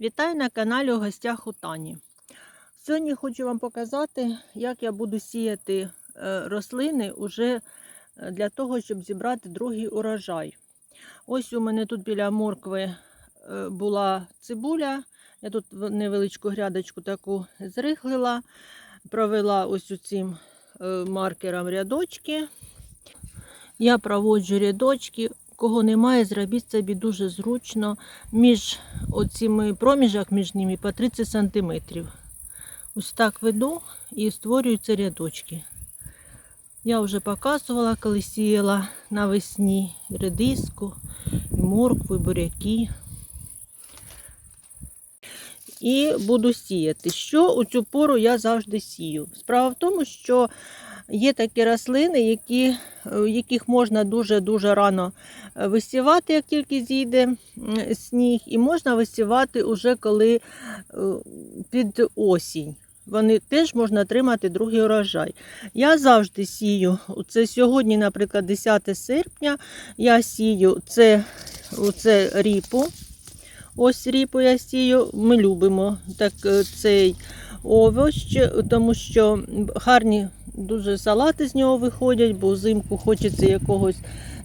Вітаю на каналі у гостях у Тані. Сьогодні хочу вам показати, як я буду сіяти е, рослини уже е, для того, щоб зібрати другий урожай. Ось у мене тут біля моркви е, була цибуля. Я тут невеличку грядочку таку зрихлила, провела ось цим маркером рядочки. Я проводжу рядочки. Кого немає, зробіть собі дуже зручно між оціми проміжок між ними по 30 см. Ось так веду і створюються рядочки. Я вже показувала, коли сіяла навесні редиску, і моркву, буряки. І буду сіяти. Що у цю пору я завжди сію? Справа в тому, що є такі рослини, які, е, яких можна дуже-дуже рано е, висівати, як тільки зійде сніг, і можна висівати уже коли е, під осінь. Вони теж можна отримати другий урожай. Я завжди сію. Це сьогодні, наприклад, 10 серпня. Я сію це, це ріпу. Ось ріпу я сію. Ми любимо так, цей овощ, тому що гарні дуже салати з нього виходять, бо взимку хочеться якогось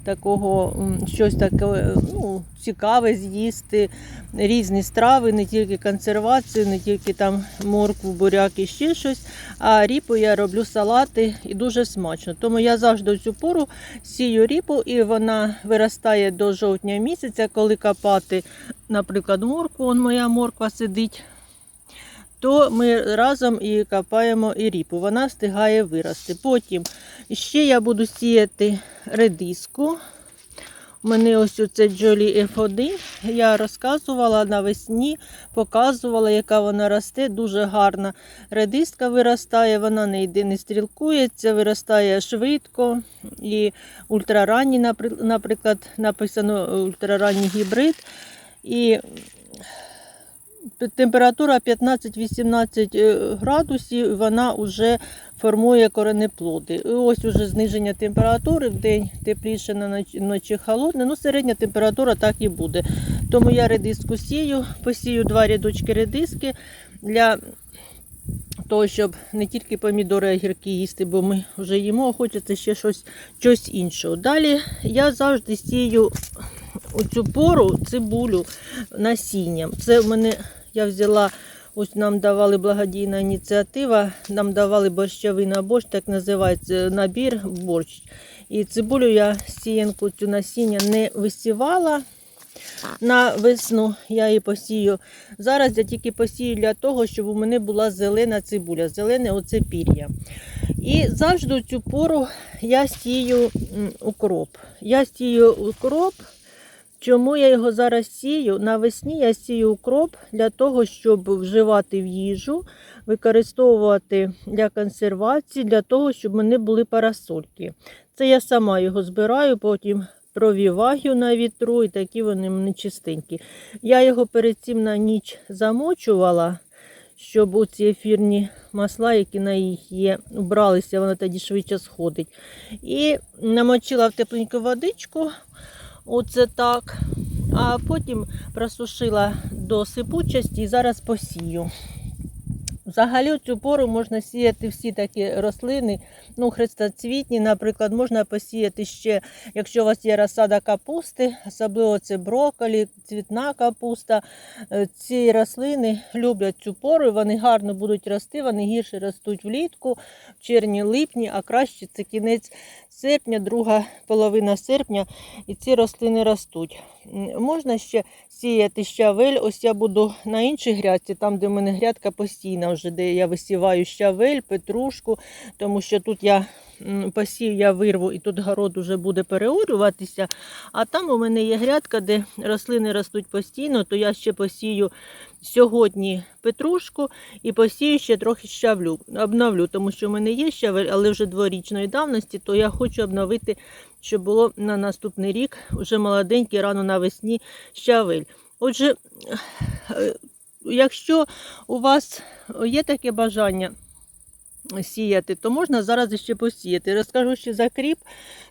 такого щось таке ну, цікаве з'їсти, різні страви, не тільки консервацію, не тільки там моркву, буряк і ще щось. А ріпу я роблю салати і дуже смачно. Тому я завжди в цю пору сію ріпу, і вона виростає до жовтня місяця, коли копати, наприклад, моркву, он моя морква сидить то ми разом і копаємо і ріпу. Вона встигає вирости. Потім ще я буду сіяти редиску. У мене ось оце Джолі F1. Я розказувала навесні, показувала, яка вона росте. Дуже гарна редиска виростає, вона не йде, не стрілкується, виростає швидко. І ультраранній, наприклад, написано ультраранній гібрид. І температура 15-18 е, градусів, вона вже формує коренеплоди. Ось уже зниження температури, в день тепліше, на ночі холодне. Ну, середня температура так і буде. Тому я редиску сію, посію два рядочки редиски для того, щоб не тільки помідори, а гірки їсти, бо ми вже їмо, а хочеться ще щось, щось іншого. Далі я завжди сію у цю пору цибулю насінням. Це в мене я взяла, ось нам давали благодійна ініціатива, нам давали борщовий набор, так називається набір борщ. І цибулю я сіянку цю насіння не висівала. На весну я її посію. Зараз я тільки посію для того, щоб у мене була зелена цибуля, зелене оце пір'я. І завжди цю пору я сію укроп. Я сію укроп. Чому я його зараз сію? Навесні я сію укроп для того, щоб вживати в їжу, використовувати для консервації, для того, щоб в мене були парасольки. Це я сама його збираю, потім провіваю на вітру, і такі вони в мене чистенькі. Я його перед цим на ніч замочувала, щоб оці ефірні масла, які на їх є, убралися, вона тоді швидше сходить. І намочила в тепленьку водичку. Оце так. А потім просушила до сипучості і зараз посію. Взагалі, у цю пору можна сіяти всі такі рослини, ну, хрестоцвітні, наприклад, можна посіяти ще, якщо у вас є розсада капусти, особливо це брокколі, цвітна капуста. Е, Ці рослини люблять цю пору, і вони гарно будуть рости, вони гірше ростуть влітку, в червні-липні, а краще це кінець серпня, друга половина серпня, і ці рослини ростуть. Можна ще сіяти щавель. Ось я буду на іншій грядці, там, де в мене грядка постійна, вже де я висіваю щавель, петрушку, тому що тут я м, посію, я вирву, і тут город вже буде переорюватися. А там у мене є грядка, де рослини ростуть постійно, то я ще посію сьогодні петрушку і посію ще трохи щавлю, обновлю, тому що в мене є щавель, але вже дворічної давності, то я хочу обновити, щоб було на наступний рік вже молоденький, рано навесні щавель. Отже, е, якщо у вас є таке бажання сіяти, то можна зараз ще посіяти. Розкажу ще за кріп.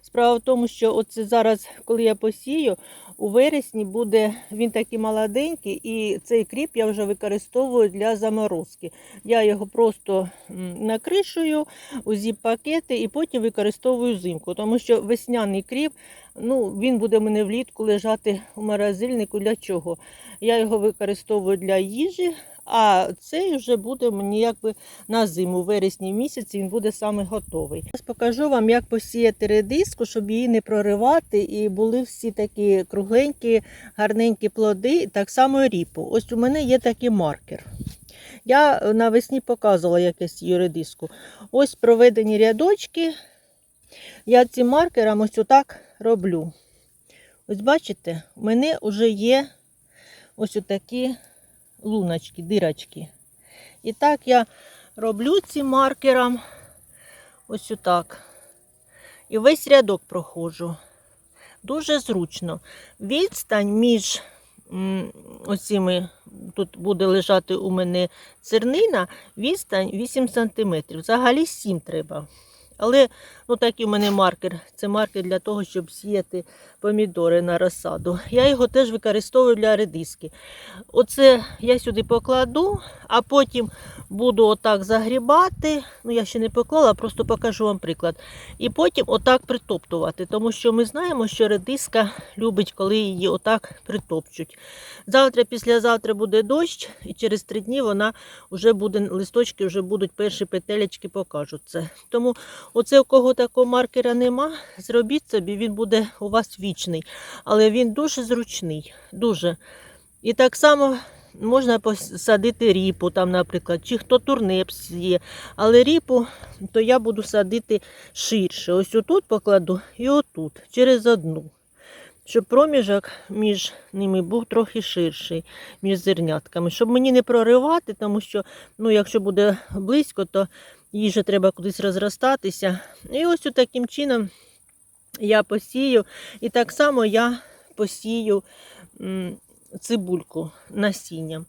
Справа в тому, що оце зараз, коли я посію, у вересні буде він такий молоденький, і цей кріп я вже використовую для заморозки. Я його просто накришую у зіп-пакети і потім використовую взимку, тому що весняний кріп ну, він буде в мене влітку лежати у морозильнику. Для чого? Я його використовую для їжі, а цей вже буде мені якби на зиму, у вересні місяці він буде саме готовий. Зараз покажу вам, як посіяти редиску, щоб її не проривати, і були всі такі кругленькі, гарненькі плоди, так само ріпу. Ось у мене є такий маркер. Я навесні показувала якесь її редиску. Ось проведені рядочки. Я цим маркером ось отак роблю. Ось бачите, у мене вже є ось отакі луночки, дирочки. І так я роблю цим маркером ось отак. І весь рядок проходжу. Дуже зручно. Відстань між оціми, тут буде лежати у мене цернина, відстань 8 см. Взагалі 7 треба. Але ну, такий у мене маркер. Це маркер для того, щоб сіяти помідори на розсаду. Я його теж використовую для редиски. Оце я сюди покладу, а потім буду отак загрібати. Ну, я ще не поклала, просто покажу вам приклад. І потім отак притоптувати, тому що ми знаємо, що редиска любить, коли її отак притопчуть. Завтра, післязавтра буде дощ, і через три дні вона вже буде, листочки вже будуть перші петелечки покажуть це. Тому оце у кого такого маркера нема, зробіть собі, він буде у вас вічний. Але він дуже зручний. Дуже. І так само можна посадити ріпу, там, наприклад, чи хто турнеп є. Але ріпу, то я буду садити ширше. Ось отут покладу і отут, через одну. Щоб проміжок між ними був трохи ширший, між зернятками. Щоб мені не проривати, тому що ну, якщо буде близько, то їй же треба кудись розростатися. І ось таким чином я посію. І так само я посію цибульку насінням.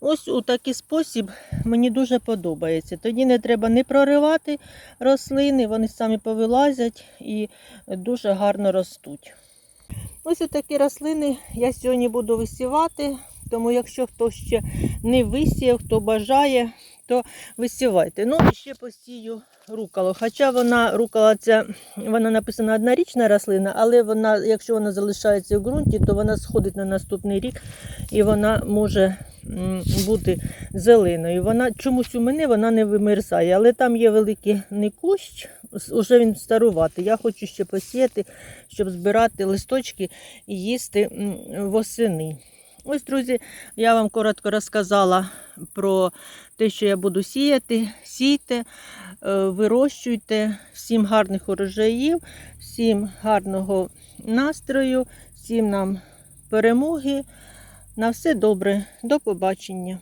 Ось у такий спосіб мені дуже подобається. Тоді не треба не проривати рослини, вони самі повилазять і дуже гарно ростуть. Ось такі рослини я сьогодні буду висівати, тому якщо хто ще не висіяв, хто бажає, то висівайте. Ну і ще посію руколу. Хоча вона рукола ця, вона написана однорічна рослина, але вона, якщо вона залишається в ґрунті, то вона сходить на наступний рік і вона може бути зеленою. Вона чомусь у мене вона не вимерзає, але там є великий не кущ, уже він старуватий. Я хочу ще посіяти, щоб збирати листочки і їсти восени. Ось, друзі, я вам коротко розказала про те, що я буду сіяти. Сійте, е, вирощуйте. Всім гарних урожаїв, всім гарного настрою, всім нам перемоги. На все добре. До побачення.